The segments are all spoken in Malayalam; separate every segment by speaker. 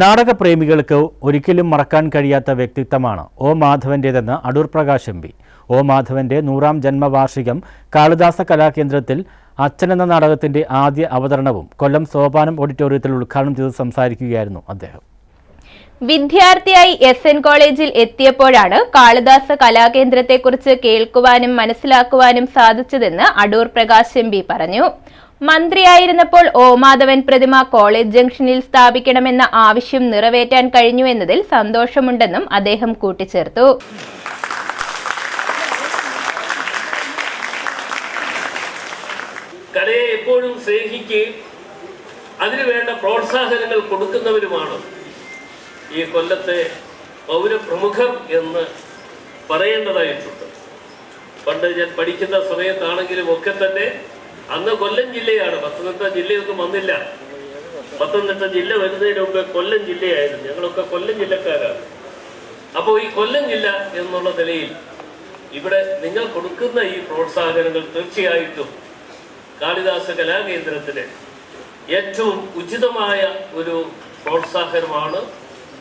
Speaker 1: നാടകപ്രേമികൾക്ക് ഒരിക്കലും മറക്കാൻ കഴിയാത്ത വ്യക്തിത്വമാണ് O മാധവന്റേതെന്ന് Adoor Prakash M P. O മാധവന്റെ നൂറാം ജന്മവാർഷികം കാളിദാസ കലാകേന്ദ്രത്തിൽ അച്ഛൻ എന്ന നാടകത്തിന്റെ ആദ്യ അവതരണവും കൊല്ലം സോപാനം ഓഡിറ്റോറിയത്തിൽ ഉദ്ഘാടനം ചെയ്ത് സംസാരിക്കുകയായിരുന്നു അദ്ദേഹം.
Speaker 2: വിദ്യാർത്ഥിയായി എസ് എൻ കോളേജിൽ എത്തിയപ്പോഴാണ് കാളിദാസ കലാകേന്ദ്രത്തെക്കുറിച്ച് കേൾക്കുവാനും മനസ്സിലാക്കുവാനും സാധിച്ചതെന്ന് അടൂർ പ്രകാശ് എം പറഞ്ഞു. മന്ത്രിയായിരുന്നപ്പോൾ ഒ മാധവൻ പ്രതിമ കോളേജ് ജംഗ്ഷനിൽ സ്ഥാപിക്കണമെന്ന ആവശ്യം നിറവേറ്റാൻ കഴിഞ്ഞു എന്നതിൽ സന്തോഷമുണ്ടെന്നും അദ്ദേഹം കൂട്ടിച്ചേർത്തു.
Speaker 3: കലയെ എപ്പോഴും സ്നേഹിക്കുകയും വേണ്ട പ്രോത്സാഹനങ്ങൾ കൊടുക്കുന്നവരുമാണ് ഈ കൊല്ലത്തെ പൗരപ്രമുഖർ എന്ന് പറയേണ്ടതായിട്ടുണ്ട്. പണ്ട് ഞാൻ പഠിക്കുന്ന സമയത്താണെങ്കിലും ഒക്കെ തന്നെ അന്ന് കൊല്ലം ജില്ലയാണ്. പത്തനംതിട്ട ജില്ലയൊന്നും വന്നില്ല. പത്തനംതിട്ട ജില്ല വരുന്നതിന് മുമ്പ് കൊല്ലം ജില്ലയായിരുന്നു. ഞങ്ങളൊക്കെ കൊല്ലം ജില്ലക്കാരാണ്. അപ്പോൾ ഈ കൊല്ലം ജില്ല എന്നുള്ള നിലയിൽ ഇവിടെ നിങ്ങൾ കൊടുക്കുന്ന ഈ പ്രോത്സാഹനങ്ങൾ തീർച്ചയായിട്ടും കാളിദാസ കലാകേന്ദ്രത്തിന് ഏറ്റവും ഉചിതമായ ഒരു പ്രോത്സാഹനമാണ്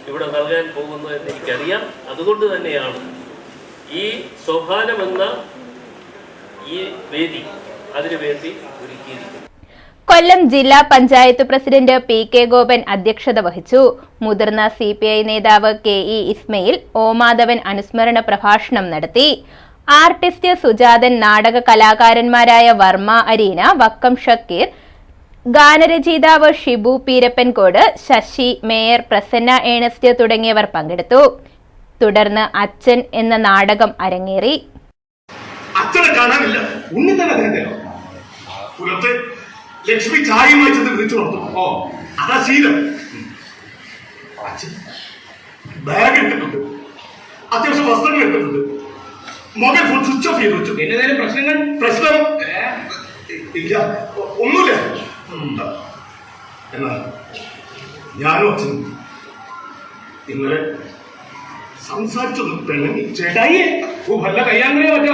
Speaker 3: ഇവിടെ നൽകാൻ പോകുന്നത് എന്ന് എനിക്കറിയാം. അതുകൊണ്ട് തന്നെയാണ് ഈ സോപാനമെന്ന ഈ വേദി അതിനുവേണ്ടി ഒരുക്കിയിരിക്കുന്നത്
Speaker 2: കൊല്ലം ജില്ലാ panchayat president P K Gopan അധ്യക്ഷത വഹിച്ചു. മുതിർന്ന സി പി ഐ നേതാവ് കെ ഇ ഇസ്മയിൽ ഓമാധവൻ അനുസ്മരണ പ്രഭാഷണം നടത്തി. ആർട്ടിസ്റ്റ് സുജാതൻ നാടക കലാകാരന്മാരായ വർമ്മ അരീന വക്കം ഷക്കീർ ഗാനരചയിതാവ് ഷിബു പീരപ്പൻകോട് ശശി മേയർ പ്രസന്ന ഏണസ്റ്റ് തുടങ്ങിയവർ പങ്കെടുത്തു. തുടർന്ന് അച്ഛൻ എന്ന നാടകം അരങ്ങേറി.
Speaker 4: അച്ഛനെ കാണാനില്ല. ഉണ്ണി പുറത്ത് ലക്ഷ്മി ചായയുമായി ചെന്ന് വിളിച്ചു കൊടുത്തു. ഓ അതാ ശീലം. അച്ഛൻ ബാഗ് എടുത്തിട്ടുണ്ട്. അത്യാവശ്യം വസ്ത്രങ്ങൾ എടുത്തിട്ടുണ്ട്. മൊബൈൽ ഫോൺ സ്വിച്ച് ഓഫ് ചെയ്ത് വെച്ചു.
Speaker 5: എന്നതേലും പ്രശ്നങ്ങൾ?
Speaker 4: പ്രശ്നം? ഇല്ല. ഒന്നുമില്ല. എന്നാൽ ഞാനും അച്ഛനും ഇന്നലെ സംസാരിച്ചൊന്ന് പെണ്ണി
Speaker 5: ചേട്ടായി ഓ വല്ല കയ്യാങ്കളിയോ മറ്റോ